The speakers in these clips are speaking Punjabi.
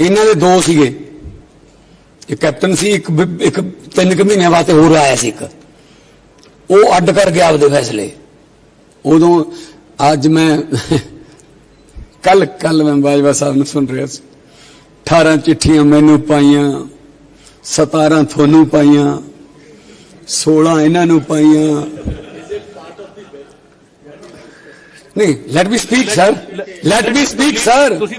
ਇਹਨਾਂ ਦੇ ਦੋ ਸੀਗੇ। ਇੱਕ ਕੈਪਟਨ ਸੀ, ਇੱਕ ਇੱਕ ਤਿੰਨ ਕੁ ਮਹੀਨਿਆਂ ਵਾਸਤੇ ਹੋਰ ਆਇਆ ਸੀ ਇੱਕ। ਉਹ ਅੱਡ ਕਰ ਗਿਆ ਆਪਦੇ ਫੈਸਲੇ। ਉਦੋਂ ਅੱਜ ਮੈਂ ਕੱਲ ਕੱਲ ਮੈਂ ਬਾਜਵਾ ਸਾਹਿਬ ਨੂੰ ਸੁਣ ਰਿਹਾ ਸੀ। 18 ਚਿੱਠੀਆਂ ਮੈਨੂੰ ਪਾਈਆਂ 17 ਤੁਹਾਨੂੰ ਪਾਈਆਂ 16 ਇਹਨਾਂ ਨੂੰ ਪਾਈਆਂ। ਨਹੀਂ let me speak sir let me speak sir ਤੁਸੀਂ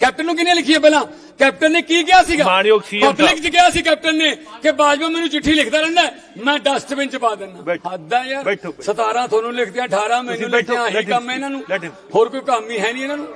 ਕੈਪਟਨ ਨੂੰ ਕਿੰਨੀਆਂ ਲਿਖੀਆਂ ਪਹਿਲਾਂ ਕੈਪਟਨ ਨੇ ਕੀ ਕਿਹਾ ਸੀਗਾ ਸਾਹਿਬ। ਪਬਲਿਕ 'ਚ ਕਿਹਾ ਸੀ ਕੈਪਟਨ ਨੇ ਕਿ ਬਾਜਵਾ ਮੈਨੂੰ ਚਿੱਠੀ ਲਿਖਦਾ ਰਹਿੰਦਾ ਹੈ, ਮੈਂ ਡਸਟਬਿਨ 'ਚ ਪਾ ਦਿੰਦਾ। ਹੱਦ ਯਾਰ ਬੈਠੋ। 17 ਤੁਹਾਨੂੰ ਲਿਖਦਿਆਂ 18 ਮੈਨੂੰ ਲਿਖਦਿਆਂ ਆਹੀ ਕੰਮ ਹੈ ਇਹਨਾਂ ਨੂੰ. ਹੋਰ ਕੋਈ ਕੰਮ ਹੀ ਹੈ ਨਹੀਂ ਇਹਨਾਂ ਨੂੰ